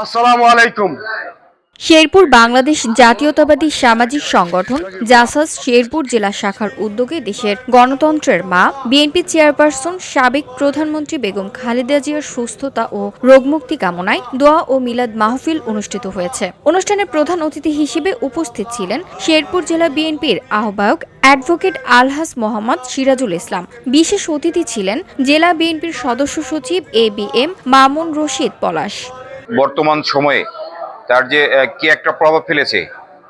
আসসালামু আলাইকুম। শেরপুর বাংলাদেশ জাতীয়তাবাদী সামাজিক সংগঠন জাসাস শেরপুর জেলা শাখার উদ্যোগে দেশের গণতন্ত্রের মা, বিএনপি চেয়ারপারসন, সাবেক প্রধানমন্ত্রী বেগম খালেদা জিয়ার সুস্থতা ও রোগমুক্তি কামনায় দোয়া ও মিলাদ মাহফিল অনুষ্ঠিত হয়েছে। অনুষ্ঠানে প্রধান অতিথি হিসেবে উপস্থিত ছিলেন শেরপুর জেলা বিএনপির আহ্বায়ক অ্যাডভোকেট আলহাস মোহাম্মদ সিরাজুল ইসলাম। বিশেষ অতিথি ছিলেন জেলা বিএনপির সদস্য সচিব A B M Mamun Rashid Palash. বর্তমান সময়ে তার যে কি একটা প্রভাব ফেলেছে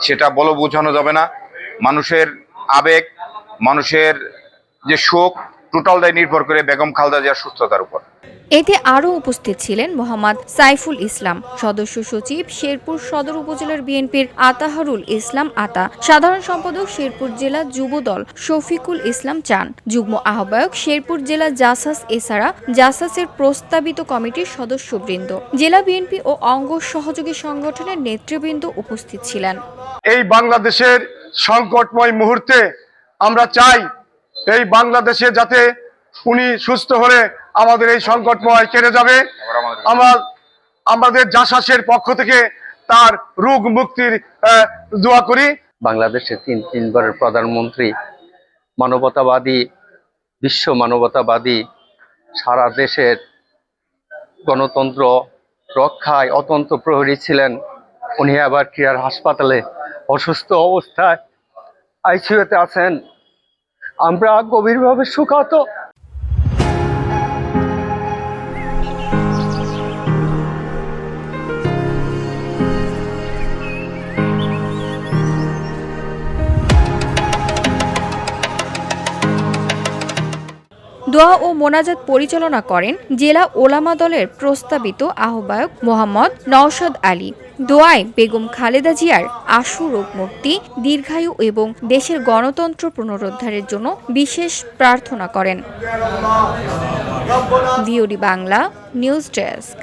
সেটা বলো বোঝানো যাবে না। মানুষের আবেগ, মানুষের যে শোক টোটালটাই নির্ভর করে বেগম খালদা জিয়ার সুস্থতার উপর। এতে আরও উপস্থিত ছিলেন মোহাম্মদ সাইফুল ইসলাম সদস্য সচিব শেরপুর সদর উপজেলার বিএনপির আতাহারুল ইসলাম আতা সাধারণ সম্পাদক শেরপুর জেলা যুবদল শফিকুল ইসলাম চান যুগ্ম আহ্বায়ক শেরপুর জেলা জাসাস এছাড়া জাসাসের প্রস্তাবিত কমিটির সদস্যবৃন্দ। জেলা বিএনপি ও অঙ্গ সহযোগী সংগঠনের নেতৃবৃন্দ উপস্থিত ছিলেন। এই বাংলাদেশের সংকটময় মুহূর্তে আমরা চাই এই বাংলাদেশে যাতে উনি সুস্থ হলে আমাদের এই সংকটময় কেটে যাবে। আমার, আমাদের জাসাসের পক্ষ থেকে তার রোগ মুক্তির দোয়া করি। বাংলাদেশের তিন, তিনবারের প্রধানমন্ত্রী, মানবতাবাদী, বিশ্ব মানবতাবাদী, সারা দেশের গণতন্ত্র রক্ষায় অতন্ত প্রহরী ছিলেন। উনি আবার ক্রিয়ার হাসপাতালে অসুস্থ অবস্থায় আইসিইউতে আছেন। আমরা গভীরভাবে সুখাত দোয়া ও মোনাজাত পরিচালনা করেন জেলা ওলামা দলের প্রস্তাবিত আহ্বায়ক মোহাম্মদ নওশাদ আলী। দোয়ায় বেগম খালেদা জিয়ার আশু রোগ মুক্তি দীর্ঘায়ু এবং দেশের গণতন্ত্র পুনরুদ্ধারের জন্য বিশেষ প্রার্থনা করেন। Bangla, news desk.